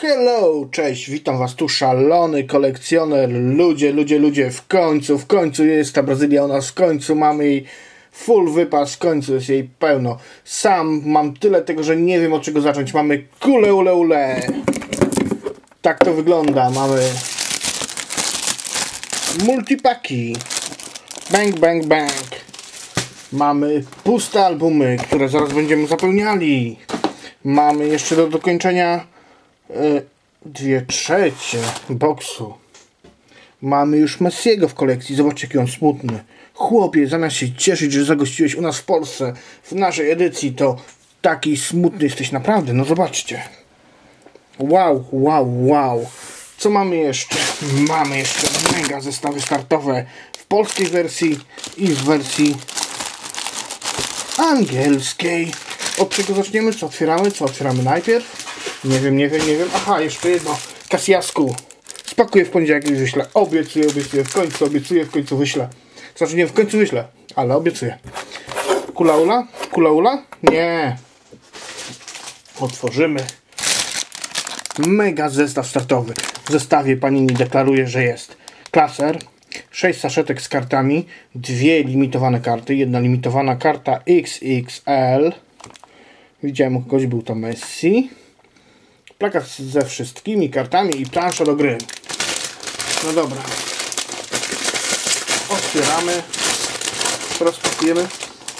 Hello, cześć, witam was tu szalony kolekcjoner, ludzie, ludzie, ludzie, w końcu, w końcu jest ta Brazylia u nas, w końcu mamy jej full wypas, w końcu jest jej pełno. Sam mam tyle tego, że nie wiem od czego zacząć, mamy kule, ule, ule. Tak to wygląda, mamy multipaki, bang, bang, bang. Mamy puste albumy, które zaraz będziemy zapełniali. Mamy jeszcze do dokończenia dwie trzecie boksu. Mamy już Messiego w kolekcji. Zobaczcie, jaki on smutny. Chłopie, zamiast się cieszyć, że zagościłeś u nas w Polsce w naszej edycji, to taki smutny jesteś naprawdę. No zobaczcie. Wow, wow, wow. Co mamy jeszcze? Mamy jeszcze mega zestawy startowe w polskiej wersji i w wersji angielskiej. Od czego zaczniemy? Co otwieramy? Co otwieramy najpierw? Nie wiem, nie wiem, nie wiem. Aha, jeszcze jedno. Kasjasku. Spakuję w poniedziałek i wyślę. Obiecuję, obiecuję. W końcu obiecuję, w końcu wyślę. Znaczy nie, w końcu wyślę, ale obiecuję. Kulaula? Kulaula? Nie. Otworzymy. Mega zestaw startowy. W zestawie Panini deklaruje, że jest klaser, 6 saszetek z kartami, dwie limitowane karty, jedna limitowana karta XXL. Widziałem kogoś, był to Messi. Plakat ze wszystkimi kartami i plansza do gry. No dobra. Otwieramy. Rozpakujemy.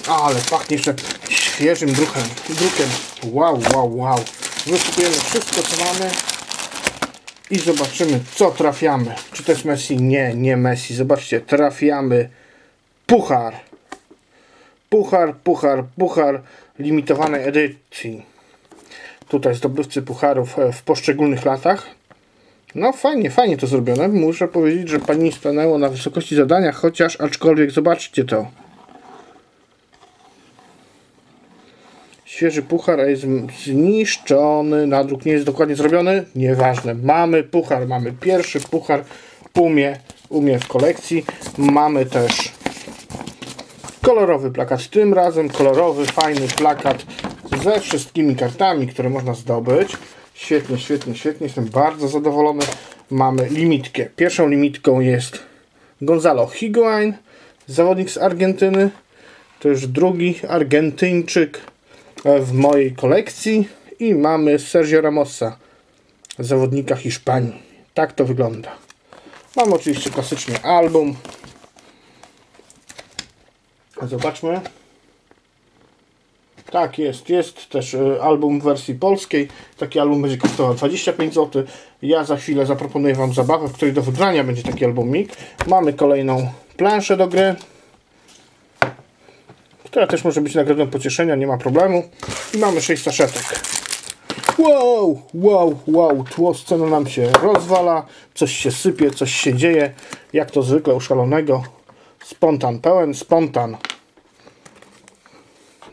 Ale pachnie jeszcze świeżym drukiem. drukiem. Wow, wow, wow. Wysypujemy wszystko, co mamy. I zobaczymy, co trafiamy. Czy to jest Messi? Nie, nie Messi. Zobaczcie, trafiamy puchar. Puchar, puchar, puchar limitowanej edycji. Tutaj zdobywcy pucharów e, w poszczególnych latach. No fajnie, fajnie to zrobione. Muszę powiedzieć, że pani stanęło na wysokości zadania, chociaż aczkolwiek zobaczcie to. Świeży puchar, jest zniszczony. Nadruk nie jest dokładnie zrobiony. Nieważne. Mamy puchar. Mamy pierwszy puchar umie, umie w kolekcji. Mamy też kolorowy plakat. Tym razem kolorowy, fajny plakat ze wszystkimi kartami, które można zdobyć. Świetnie, świetnie, świetnie. Jestem bardzo zadowolony. Mamy limitkę. Pierwszą limitką jest Gonzalo Higuain, zawodnik z Argentyny. To już drugi Argentyńczyk w mojej kolekcji. I mamy Sergio Ramosa, zawodnika Hiszpanii. Tak to wygląda. Mam oczywiście klasycznie album. Zobaczmy. Tak, jest. Jest też y, album w wersji polskiej. Taki album będzie kosztował 25 zł. Ja za chwilę zaproponuję Wam zabawę, w której do wygrania będzie taki albumik. Mamy kolejną planszę do gry, która też może być nagrodą pocieszenia, nie ma problemu. I mamy 6 saszetek. Wow, wow, wow, tło scena nam się rozwala, coś się sypie, coś się dzieje, jak to zwykle u szalonego. Spontan, pełen spontan.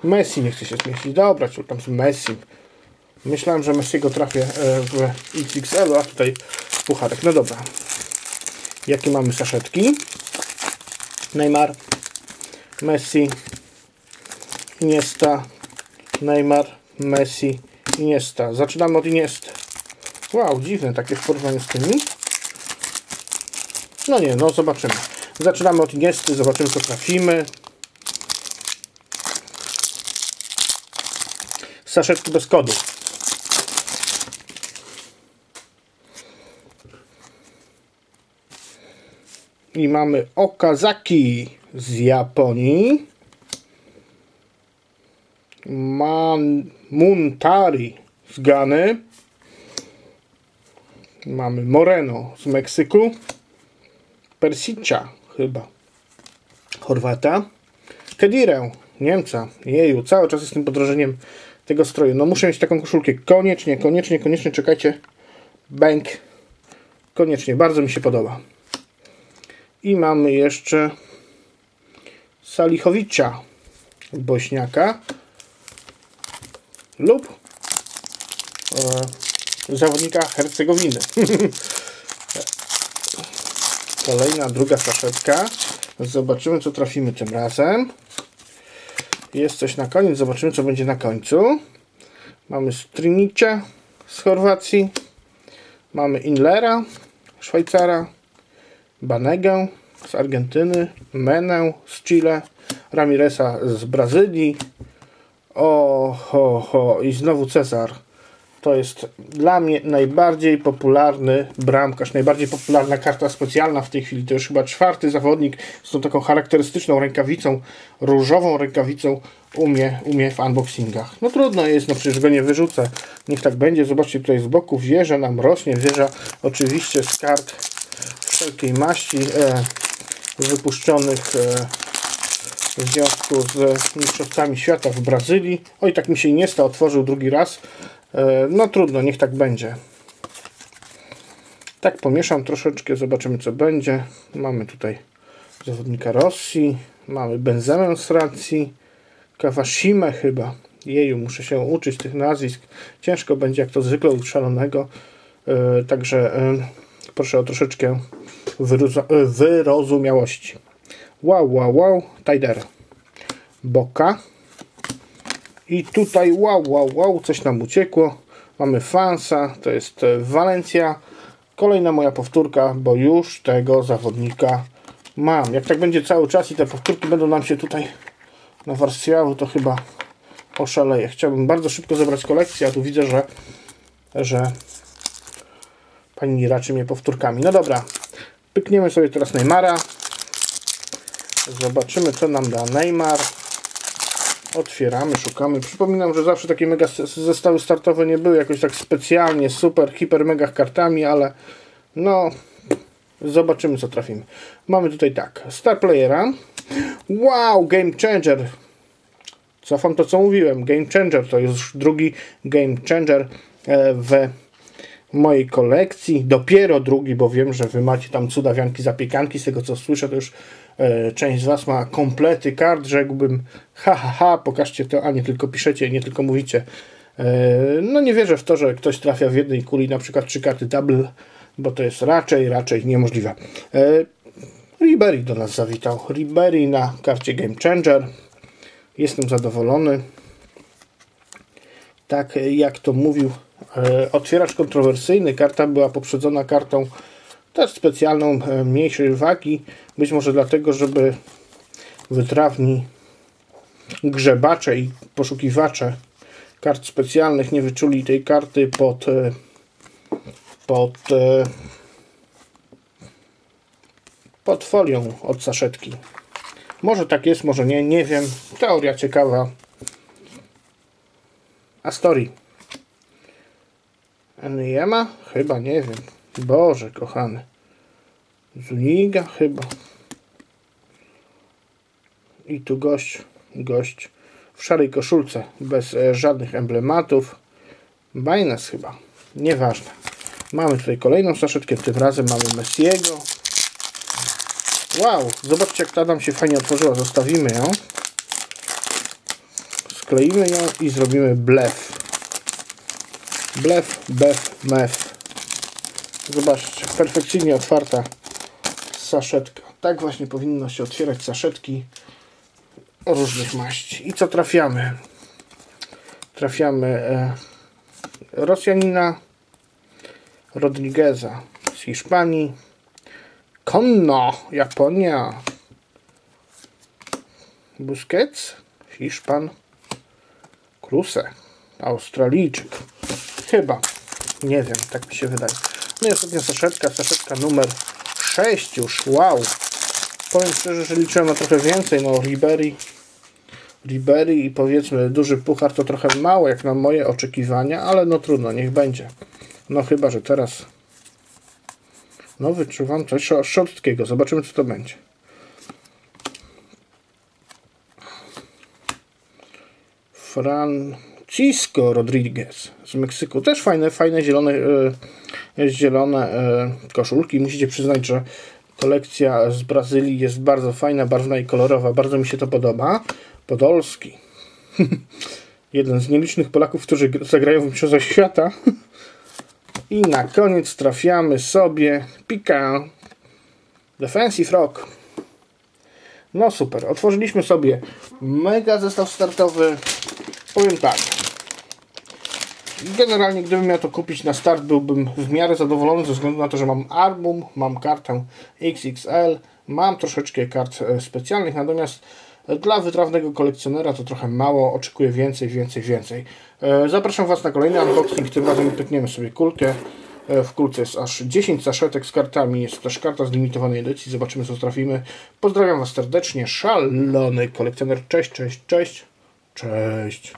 Messi nie chce się zmieścić. Dobra, czy tam Messi. Myślałem, że Messiego trafię e, w XXL, a tutaj pucharek. No dobra. Jakie mamy saszetki? Neymar, Messi, Iniesta, Neymar, Messi, Iniesta. Zaczynamy od Iniesty. Wow, dziwne takie w porównaniu z tymi. No nie, no zobaczymy. Zaczynamy od Iniesty, zobaczymy co trafimy. Saszetki bez kodu. I mamy Okazaki z Japonii. Man Muntari z Gany. Mamy Moreno z Meksyku. Persicia chyba. Chorwata. Kedirę Niemca. Jeju, cały czas jestem podrożeniem tego stroju. No muszę mieć taką koszulkę. Koniecznie, koniecznie, koniecznie czekajcie. Bank. Koniecznie, bardzo mi się podoba. I mamy jeszcze Salichowicza Bośniaka lub e, zawodnika Hercegowiny. Kolejna, druga saszetka. Zobaczymy, co trafimy tym razem. Jest coś na koniec, zobaczymy, co będzie na końcu. Mamy Strinicia z Chorwacji. Mamy Inlera, Szwajcara, Banegę z Argentyny, Menę z Chile, Ramiresa z Brazylii. O, ho, ho. i znowu Cezar. To jest dla mnie najbardziej popularny bramkarz, najbardziej popularna karta specjalna w tej chwili. To już chyba czwarty zawodnik z tą taką charakterystyczną rękawicą, różową rękawicą umie, umie w unboxingach. No trudno jest, no przecież go nie wyrzucę. Niech tak będzie. Zobaczcie tutaj z boku wieża nam rośnie. Wieża oczywiście z kart wszelkiej maści e, wypuszczonych e, w związku z mistrzostwami świata w Brazylii. Oj, tak mi się nie stał, otworzył drugi raz. E, no trudno, niech tak będzie. Tak pomieszam troszeczkę, zobaczymy co będzie. Mamy tutaj zawodnika Rosji, mamy Benzemę z Racji, Kawashime chyba. Jeju, muszę się uczyć tych nazwisk. Ciężko będzie, jak to zwykle u szalonego. E, także e, proszę o troszeczkę wyrozumiałości. Wow, wow, wow. Tider. Boka. I tutaj wow, wow, wow, coś nam uciekło. Mamy Fansa, to jest Walencja. Kolejna moja powtórka, bo już tego zawodnika mam. Jak tak będzie cały czas i te powtórki będą nam się tutaj nawarstwiały, to chyba oszaleję. Chciałbym bardzo szybko zebrać kolekcję, a tu widzę, że, że pani raczy mnie powtórkami. No dobra, pykniemy sobie teraz Neymara. Zobaczymy, co nam da Neymar. Otwieramy, szukamy. Przypominam, że zawsze takie mega zestawy startowe nie były jakoś tak specjalnie super, hiper, mega kartami, ale no zobaczymy co trafimy. Mamy tutaj tak, Star Playera. Wow, Game Changer. Cofam to co mówiłem. Game Changer to już drugi Game Changer e, w mojej kolekcji. Dopiero drugi, bo wiem, że wy macie tam cudawianki, zapiekanki. Z tego co słyszę, to już część z was ma komplety kart. Rzekłbym, ha, ha, ha, pokażcie to, a nie tylko piszecie, nie tylko mówicie. E, no nie wierzę w to, że ktoś trafia w jednej kuli na przykład trzy karty double, bo to jest raczej, raczej niemożliwe. E, Ribery do nas zawitał. Ribery na karcie Game Changer. Jestem zadowolony. Tak jak to mówił E, otwieracz kontrowersyjny. Karta była poprzedzona kartą też specjalną, e, mniejszej wagi. Być może dlatego, żeby wytrawni grzebacze i poszukiwacze kart specjalnych nie wyczuli tej karty pod e, pod pod folią od saszetki. Może tak jest, może nie, nie wiem. Teoria ciekawa. A story. Eniema? Chyba, nie wiem. Boże, kochany. Zuniga chyba. I tu gość, gość w szarej koszulce, bez e, żadnych emblematów. Bajnes chyba. Nieważne. Mamy tutaj kolejną saszetkę, tym razem mamy Messiego. Wow, zobaczcie jak ta nam się fajnie otworzyła. Zostawimy ją. Skleimy ją i zrobimy blef. Blef, bef, mef. Zobaczcie, perfekcyjnie otwarta saszetka. Tak właśnie powinno się otwierać saszetki różnych maści. I co trafiamy? Trafiamy e, Rosjanina, Rodrigueza z Hiszpanii, Konno, Japonia, Busquets, Hiszpan, Kruse, Australijczyk. Chyba. Nie wiem, tak mi się wydaje. No i ostatnia saszetka, saszetka numer 6 już. Wow. Powiem szczerze, że liczyłem na trochę więcej. No Ribery, Ribery i powiedzmy duży puchar to trochę mało jak na moje oczekiwania, ale no trudno, niech będzie. No chyba, że teraz no wyczuwam coś szorstkiego. Zobaczymy co to będzie. Fran Cisco Rodriguez z Meksyku. Też fajne, fajne zielone, e, zielone e, koszulki. Musicie przyznać, że kolekcja z Brazylii jest bardzo fajna, barwna i kolorowa. Bardzo mi się to podoba. Podolski. Jeden z nielicznych Polaków, którzy zagrają w Mistrzostwach Świata. I na koniec trafiamy sobie Pika Defensive Rock. No super, otworzyliśmy sobie mega zestaw startowy. Powiem tak, Generalnie gdybym miał to kupić na start byłbym w miarę zadowolony ze względu na to, że mam album, mam kartę XXL, mam troszeczkę kart e, specjalnych, natomiast dla wytrawnego kolekcjonera to trochę mało, oczekuję więcej, więcej, więcej. E, Zapraszam Was na kolejny unboxing, tym razem pykniemy sobie kulkę. E, W kulce jest aż 10 saszetek z kartami, jest też karta z limitowanej edycji, zobaczymy co trafimy. Pozdrawiam Was serdecznie, szalony kolekcjoner, cześć, cześć, cześć, cześć.